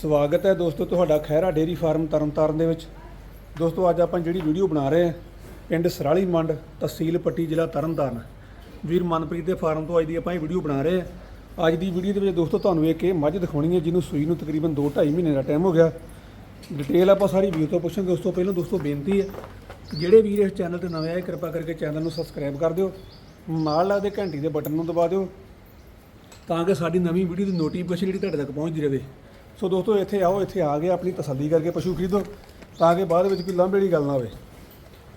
ਸਵਾਗਤ ਹੈ ਦੋਸਤੋ ਤੁਹਾਡਾ ਖਹਿਰਾ ਡੇਰੀ ਫਾਰਮ ਤਰਨਤਾਰਨ ਦੇ ਵਿੱਚ। ਦੋਸਤੋ ਅੱਜ ਆਪਾਂ ਜਿਹੜੀ ਵੀਡੀਓ ਬਣਾ ਰਹੇ ਹਾਂ, ਪਿੰਡ ਸਰਾਲੀ ਮੰਡ, ਤਹਿਸੀਲ ਪੱਟੀ, ਜ਼ਿਲ੍ਹਾ ਤਰਨਤਾਰਨ। ਵੀਰ ਮਨਪ੍ਰੀਤ ਦੇ ਫਾਰਮ ਤੋਂ ਅੱਜ ਦੀ ਆਪਾਂ ਇਹ ਵੀਡੀਓ ਬਣਾ ਰਹੇ ਹਾਂ। ਅੱਜ ਦੀ ਵੀਡੀਓ ਦੇ ਵਿੱਚ ਦੋਸਤੋ ਤੁਹਾਨੂੰ ਇੱਕ ਇਹ ਮੱਝ ਦਿਖਾਉਣੀ ਹੈ, ਜਿਹਨੂੰ ਸੂਈ ਨੂੰ ਤਕਰੀਬਨ 2.5 ਮਹੀਨੇ ਦਾ ਟਾਈਮ ਹੋ ਗਿਆ। ਡਿਟੇਲ ਆਪਾਂ ਸਾਰੀ ਵੀਡੀਓ ਤੋਂ ਪੁੱਛਾਂਗੇ। ਉਸ ਤੋਂ ਪਹਿਲਾਂ ਦੋਸਤੋ ਬੇਨਤੀ ਹੈ, ਜਿਹੜੇ ਵੀਰ ਇਸ ਚੈਨਲ ਤੇ ਨਵੇਂ ਆਏ, ਕਿਰਪਾ ਕਰਕੇ ਚੈਨਲ ਨੂੰ ਸਬਸਕ੍ਰਾਈਬ ਕਰ ਦਿਓ। ਨਾਲ ਲੱਗਦੇ ਘੰਟੀ ਦੇ ਬਟਨ ਨੂੰ ਦਬਾ ਦਿਓ, ਤਾਂ ਕਿ ਸਾਡੀ ਨਵੀਂ ਵੀਡੀਓ ਦੀ ਨੋਟੀਫਿਕੇਸ਼ਨ ਜਿਹੜੀ ਤੁਹਾਡੇ ਤੱਕ ਪਹੁੰਚਦੀ ਰਹੇ। ਸੋ ਦੋਸਤੋ ਇੱਥੇ ਆਓ ਇੱਥੇ ਆ ਕੇ ਆਪਣੀ ਤਸੱਲੀ ਕਰਕੇ ਪਸ਼ੂ ਖਰੀਦੋ ਤਾਂ ਕਿ ਬਾਅਦ ਵਿੱਚ ਕੋਈ ਵਾਲੀ ਗੱਲ ਨਾ ਹੋਵੇ।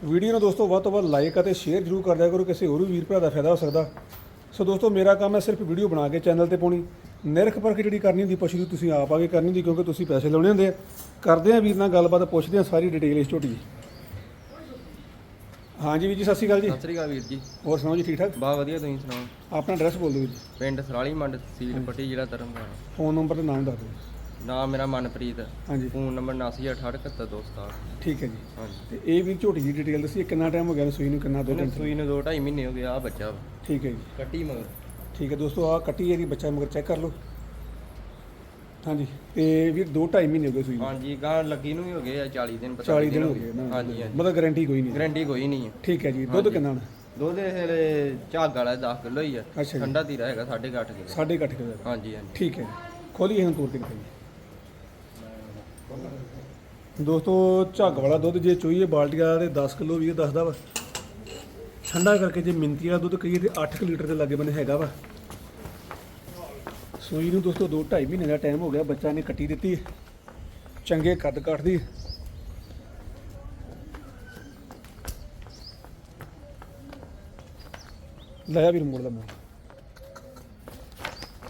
ਵੀਡੀਓ ਨੂੰ ਦੋਸਤੋ ਵੱਧ ਤੋਂ ਵੱਧ ਲਾਈਕ ਅਤੇ ਸ਼ੇਅਰ ਜ਼ਰੂਰ ਕਰ ਦਿਆ ਕਰੋ ਕਿਸੇ ਹੋਰ ਵੀਰ ਭਰਾ ਦਾ ਫਾਇਦਾ ਹੋ ਸਕਦਾ। ਸੋ ਦੋਸਤੋ ਮੇਰਾ ਕੰਮ ਹੈ ਸਿਰਫ ਵੀਡੀਓ ਬਣਾ ਕੇ ਚੈਨਲ ਤੇ ਪਾਉਣੀ। ਨਿਰਖ ਪਰਖ ਜਿਹੜੀ ਕਰਨੀ ਹੁੰਦੀ ਪਸ਼ੂ ਦੀ ਤੁਸੀਂ ਆਪ ਆ ਕੇ ਕਰਨੀ ਹੁੰਦੀ ਕਿਉਂਕਿ ਤੁਸੀਂ ਪੈਸੇ ਲਾਉਣੇ ਹੁੰਦੇ ਆ। ਕਰਦੇ ਆ ਵੀਰ ਨਾਲ ਗੱਲਬਾਤ ਪੁੱਛਦੇ ਆ ਸਾਰੀ ਡਿਟੇਲ ਇਸ ਝੋਟੀ ਦੀ। ਹਾਂਜੀ ਵੀਰ ਜੀ ਸਤਿ ਸ਼੍ਰੀ ਅਕਾਲ ਜੀ। ਸਤਿ ਸ੍ਰੀ ਅਕਾਲ ਵੀਰ ਜੀ। ਹੋਰ ਸੁਣਾਓ ਜੀ ਠੀਕ ਠਾਕ ਬਾ ਵਧੀਆ ਤੁਸੀਂ ਸੁਣਾਓ? ਆਪਣਾ ਐਡਰੈਸ ਬੋਲ ਦਿਓ ਜੀ। ਪਿੰਡ ਸਰਾਲੀ ਮੰਡ ਤਹਿਸੀਲ ਪੱਟੀ ਜ਼ਿਲ੍ਹਾ ਤਰਨਤਾਰਨ। ਫੋਨ ਨੰਬਰ ਤੇ ਨਾਮ ਦੱਸ ਦਿਓ। ਨਾਮ ਮੇਰਾ ਮਨਪ੍ਰੀਤ ਹਾਂਜੀ। ਫੋਨ ਨੰਬਰ 79687127 ਠੀਕ ਹੈ ਜੀ। ਹਾਂਜੀ। ਤੇ ਇਹ ਵੀ ਝੋਟੀ ਦੀ ਡਿਟੇਲ ਦੱਸੀ ਕਿੰਨਾ ਟਾਈਮ ਹੋ ਗਿਆ ਸੂਈ ਨੂੰ ਕਿੰਨਾ ਦੋ ਦਿਨ ਸੂਈ ਨੂੰ 2.5 ਮਹੀਨੇ ਹੋ ਗਏ ਆ ਬੱਚਾ ਵਾ। ਠੀਕ ਹੈ ਜੀ। ਕੱਟੀ ਮਗਰ। ਠੀਕ ਹੈ ਦੋਸਤੋ ਆ ਕੱਟੀ ਇਹਦੀ ਬੱਚਾ ਮਗਰ ਚੈੱਕ ਕਰ ਲਓ। ਹਾਂਜੀ ਤੇ ਵੀਰ 2 2.5 ਮਹੀਨੇ ਹੋ ਗਏ ਸੂਈ ਨੂੰ। ਹਾਂਜੀ ਗਾਂ ਲੱਗੀ ਨੂੰ ਵੀ ਹੋ ਗਏ ਆ 40 ਦਿਨ 40 ਦਿਨ ਹੋ ਗਏ ਨਾ। ਹਾਂਜੀ ਹਾਂਜੀ। ਮਤਲਬ ਗਾਰੰਟੀ ਕੋਈ ਨਹੀਂ। ਹੈ। ਗਰੰਟੀ ਕੋਈ ਨਹੀਂ ਹੈ ਠੀਕ ਹੈ ਜੀ ਦੁੱਧ ਕਿੰਨਾ ਹੁਣ ਦੁੱਧ ਹਲੇ ਝੱਗ ਵਾਲਾ 10 ਕਿਲੋ ਹੀ ਆ। ਅੱਛਾ ਜੀ। ਠੰਡਾ ਧੀਰਾ ਹੈਗਾ 8.5 ਕਿਲੋ। 8.5 ਕਿਲੋ ਹਾਂਜੀ ਹਾਂਜੀ। ਠੀਕ ਹੈ ਖੋਲੀਏ ਹੁਣ ਤੋੜ ਕੇ ਦਿਖਾਈਏ ਦੋਸਤੋ, ਝੱਗ ਵਾਲਾ ਦੁੱਧ ਜੇ ਚੋਈਏ ਬਾਲਟੀਆਂ ਦੇ 10 ਕਿਲੋ ਵੀ ਦੱਸਦਾ ਵਾ। ਠੰਡਾ ਕਰਕੇ ਜੇ ਮਿੰਤੀ ਵਾਲਾ ਦੁੱਧ ਕਹੀਏ ਤੇ 8 ਲੀਟਰ ਦੇ ਲਾਗੇ ਬੰਨੇ ਹੈਗਾ ਵਾ। ਸੂਈ ਨੂੰ ਦੋਸਤੋ 2 2.5 ਮਹੀਨੇ ਦਾ ਟਾਈਮ ਹੋ ਗਿਆ, ਬੱਚਾ ਨੇ ਕੱਟੀ ਦਿੱਤੀ ਚੰਗੇ ਕੱਦ ਕੱਟਦੀ ਲਾਇਆ ਵੀਰ ਮੋੜ ਦਾ ਮੋੜ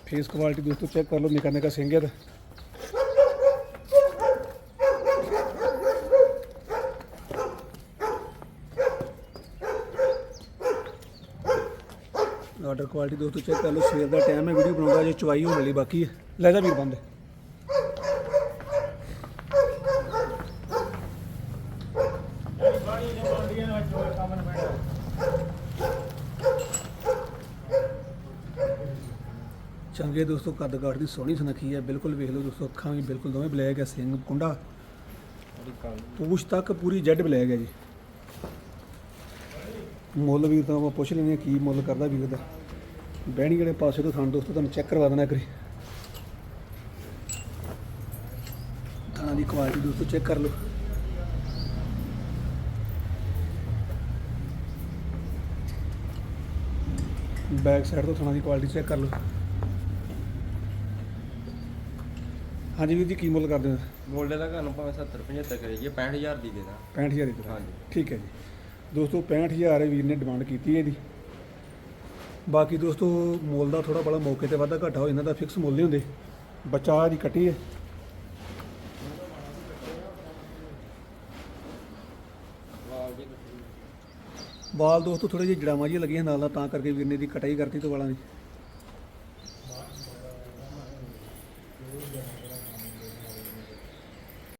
ਫੇਸ ਕੁਆਲਿਟੀ ਦੋਸਤੋ ਚੈੱਕ ਕਰ ਲਓ ਨਿਕਾ ਨਿਕਾ ਸਿੰਘ ਹੈ ਦਾ ਕੁਆਲਿਟੀ ਦੋਸਤੋ ਚੈੱਕ ਕਰ ਲਓ, ਸਵੇਰ ਦਾ ਟਾਈਮ ਹੈ ਵੀਡੀਓ ਬਣਾਉਂਦਾ ਜੇ ਚਵਾਈ ਹੋਣ ਵਾਲੀ ਬਾਕੀ ਹੈ। ਲੈ ਜਾ ਵੀਰ ਬੰਦ। ਚੰਗੇ ਦੋਸਤੋ, ਕੱਦ ਕਾਠ ਦੀ ਸੋਹਣੀ ਸੁਨੱਖੀ ਹੈ। ਬਿਲਕੁਲ ਵੇਖ ਲਓ ਦੋਸਤੋ, ਅੱਖਾਂ ਵੀ ਬਿਲਕੁਲ ਦੋਵੇਂ ਬਲੈਕ ਹੈ, ਸਿੰਘ, ਕੁੰਡਾ। ਪੂਛ ਤੱਕ ਪੂਰੀ ਜੈਡ ਬਲੈਕ ਹੈ ਜੀ। ਮੁੱਲ ਵੀਰ ਤਾਂ ਆਪਾਂ ਪੁੱਛ ਲੈਂਦੇ ਹਾਂ ਕੀ ਮੁੱਲ ਕਰਦਾ ਵੀਰ ਦਾ। ਬਹਿਣੀ ਵਾਲੇ ਪਾਸੇ ਤੋਂ ਥਣ ਦੋਸਤੋ ਤੁਹਾਨੂੰ ਚੈੱਕ ਕਰਵਾ ਦੇਣਾ ਕਰੀ ਥਾਣਾ ਦੀ ਕੁਆਲਿਟੀ ਦੋਸਤੋ ਚੈੱਕ ਕਰ ਲਓ। ਬੈਕ ਸਾਈਡ ਤੋਂ ਥਾਣਾ ਦੀ ਕੁਆਲਿਟੀ ਚੈੱਕ ਕਰ ਲਓ। ਹਾਂਜੀ ਵੀਰ ਜੀ ਕੀ ਮੁੱਲ ਕਰਦੇ ਹੋ? ਗੋਲਡੇ ਦਾ ਘਰ ਨੂੰ ਭਾਵੇਂ 70 75 ਕਰੀਏ 65000 ਦੀ ਦੇ ਦਾਂ 65000 ਦੀ ਹਾਂਜੀ। ਠੀਕ ਹੈ ਜੀ। ਦੋਸਤੋ 65000 ਵੀਰ ਨੇ ਡਿਮਾਂਡ ਕੀਤੀ ਹੈ ਇਹਦੀ। ਬਾਕੀ ਦੋਸਤੋ, ਮੁੱਲ ਦਾ ਥੋੜਾ ਬੜਾ ਮੌਕੇ ਤੇ ਵਾਧਾ ਘਾਟਾ ਹੋ ਜਾਂਦਾ ਦਾ ਫਿਕਸ ਮੁੱਲ ਨਹੀਂ ਹੁੰਦੇ। ਬੱਚਾ ਦੀ ਕੱਟੀ ਹੈ। ਵਾਲ ਦੋਸਤੋ ਥੋੜੇ ਜਿਹੇ ਜੜਾਵਾਂ ਜਿਹੀਆਂ ਲੱਗੀਆਂ ਨਾਲ ਨਾਲ, ਤਾਂ ਕਰਕੇ ਵੀਰ ਨੇ ਦੀ ਕਟਾਈ ਕਰਤੀ ਤੋਂ ਵਾਲਾਂ ਦੀ।